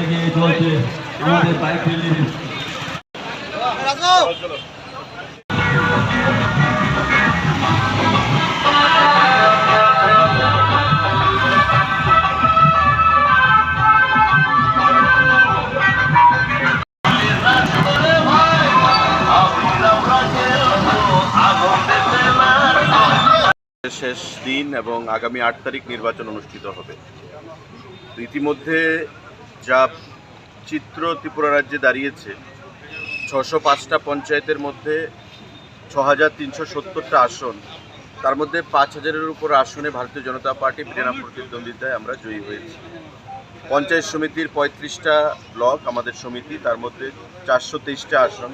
এগিয়ে চলছে আমাদের বাইক শেষ দিন এবং আগামী আট তারিখ নির্বাচন অনুষ্ঠিত হবে। ইতিমধ্যে যা চিত্র ত্রিপুরা রাজ্যে দাঁড়িয়েছে। ছশো পাঁচটা পঞ্চায়েতের মধ্যে ছ হাজার তিনশো সত্তরটা আসন। তার মধ্যে পাঁচ হাজারের উপর আসনে ভারতীয় জনতা পার্টি বিনা প্রতিদ্বন্দ্বিতায় আমরা জয়ী হয়েছি। পঞ্চায়েত সমিতির পঁয়ত্রিশটা ব্লক আমাদের সমিতি, তার মধ্যে চারশো তেইশটা আসন।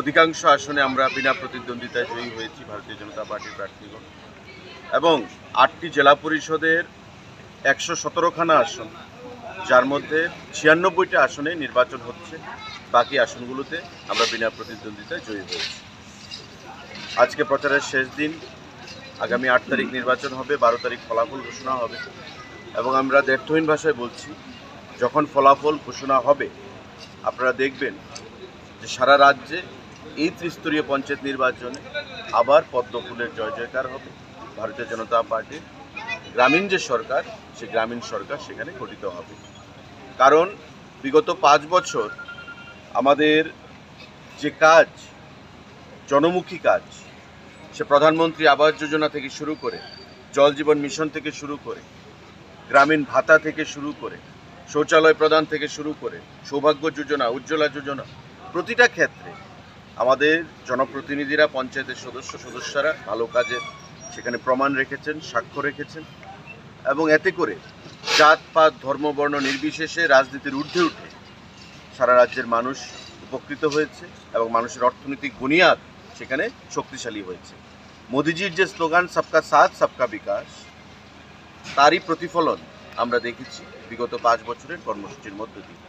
অধিকাংশ আসনে আমরা বিনা প্রতিদ্বন্দ্বিতায় জয়ী হয়েছি ভারতীয় জনতা পার্টির প্রার্থীগণ। এবং আটটি জেলা পরিষদের একশো সতেরোখানা আসন। যার মধ্যে ছিয়ানব্বইটা আসনে নির্বাচন হচ্ছে, বাকি আসনগুলোতে আমরা বিনা প্রতিদ্বন্দ্বিতায় জয়ী হয়েছি। আজকে প্রচারের শেষ দিন, আগামী আট তারিখ নির্বাচন হবে, বারো তারিখ ফলাফল ঘোষণা হবে এবং আমরা দ্ব্যর্থহীন ভাষায় বলছি, যখন ফলাফল ঘোষণা হবে, আপনারা দেখবেন যে সারা রাজ্যে এই ত্রিস্তরীয় পঞ্চায়েত নির্বাচনে আবার পদ্মফুলের জয় জয়কার হবে, ভারতীয় জনতা পার্টির গ্রামীণ যে সরকার সে গ্রামীণ সরকার সেখানে গঠিত হবে। কারণ বিগত পাঁচ বছর আমাদের যে কাজ, জনমুখী কাজ, সে প্রধানমন্ত্রী আবাস যোজনা থেকে শুরু করে, জল জীবন মিশন থেকে শুরু করে, গ্রামীণ ভাতা থেকে শুরু করে, শৌচালয় প্রদান থেকে শুরু করে, সৌভাগ্য যোজনা, উজ্জ্বলা যোজনা, প্রতিটা ক্ষেত্রে আমাদের জনপ্রতিনিধিরা, পঞ্চায়েতের সদস্য, সদস্যরা ভালো কাজে সেখানে প্রমাণ রেখেছেন, সাক্ষ্য রেখেছেন। এবং এতে করে জাত, পাত, ধর্ম, বর্ণ নির্বিশেষে রাজনীতির ঊর্ধ্বে উঠে সারা রাজ্যের মানুষ উপকৃত হয়েছে এবং মানুষের অর্থনৈতিক বুনিয়াদ সেখানে শক্তিশালী হয়েছে। মোদিজির যে স্লোগান, সবকা সাথ, সবকা বিকাশ তারই প্রতিফলন আমরা দেখেছি বিগত পাঁচ বছরের কর্মসূচির মধ্য দিয়ে।